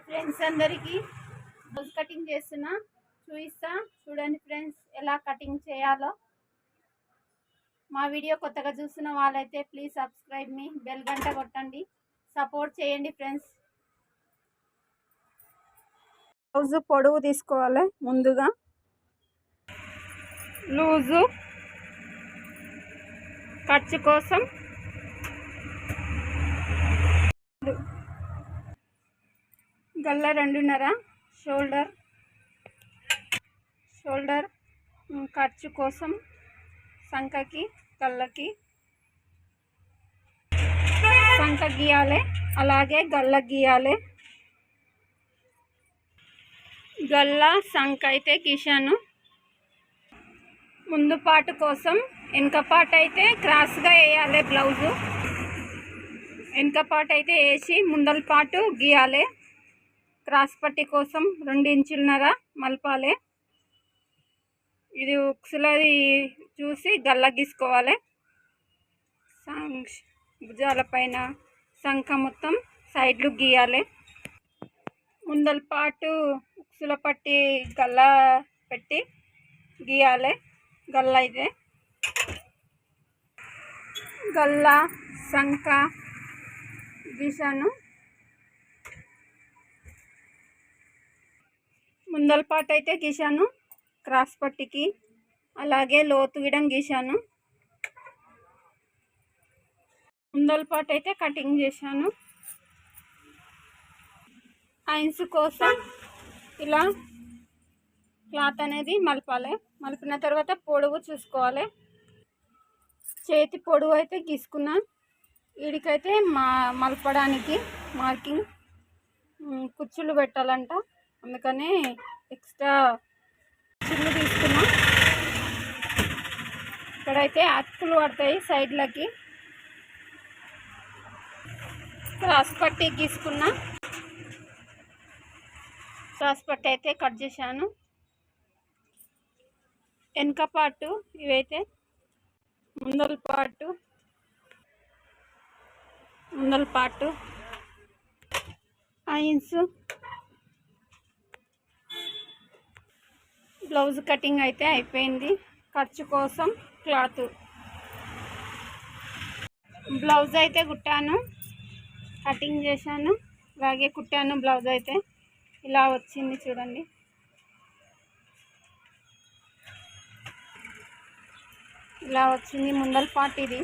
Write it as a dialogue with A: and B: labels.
A: Hi friends అందరికీ blouse cutting చేస్తున్నా. చూపిస్తా. చూడండి ఫ్రెండ్స్ ఎలా కటింగ్ చేయాలో. మా వీడియో కొత్తగా చూస్తున్న వాళ్ళైతే ప్లీజ్ సబ్స్క్రైబ్ మీ బెల్ గంట కొట్టండి. సపోర్ట్ చేయండి ఫ్రెండ్స్ బ్లౌజ్ పొడవు తీసుకోవాలి ముందుగా. లూజు ఖర్చు కోసం. గల్ల రెండున్నర షోల్డర్. షోల్డర్ ఖర్చు కోసం సంఖకి గల్లకి. సంఖ గీయాలి అలాగే గల్ల గీయాలి. గల్ల సంఖ అయితే గీశాను. ముందు పాటు కోసం వెనక పాట అయితే క్రాస్గా వేయాలి బ్లౌజు. వెనక పాట అయితే వేసి ముందల పాటు గీయాలి. క్రాస్ పట్టి కోసం రెండు ఇంచులన్నర మలపాలి. ఇది ఉక్సులది చూసి గల్ల గీసుకోవాలి సం- భుజాల పైన సంఖ మొత్తం సైడ్లు గీయాలి. ముందల పాటు ఉక్సుల పట్టి గల్ల పెట్టి గీయాలి. గల్ల అయితే గల్ల సంఖ గీసాను ముందల పాటు అయితే గీశాను. క్రాస్ పట్టికి అలాగే లోతు విడం గీశాను. ముందల పాటు అయితే కటింగ్ చేశాను. ఐన్స్ కోసం ఇలా క్లాత్ అనేది మలపాలి. మలిపిన తర్వాత పొడవు చూసుకోవాలి. చేతి పొడవు అయితే గీసుకున్నా. వీడికైతే మా మలపడానికి మార్కింగ్ కుచ్చులు పెట్టాలంట. అందుకనే ఎక్స్ట్రా చిల్లు తీసుకున్నా. ఇక్కడైతే అతుకులు పడతాయి సైడ్లకి. క్రాస్ పట్టి గీసుకున్నా. క్రాస్ పట్టి అయితే కట్ చేశాను. వెనక పాటు ఇవైతే ముందల పాటు ముందల పాటు ఐన్స్ బ్లౌజ్ కటింగ్ అయితే అయిపోయింది. ఖర్చు కోసం క్లాత్. బ్లౌజ్ అయితే కుట్టాను. కటింగ్ చేశాను. అలాగే కుట్టాను బ్లౌజ్ అయితే. ఇలా వచ్చింది చూడండి. ఇలా వచ్చింది. ముందల పార్ట్ ఇది.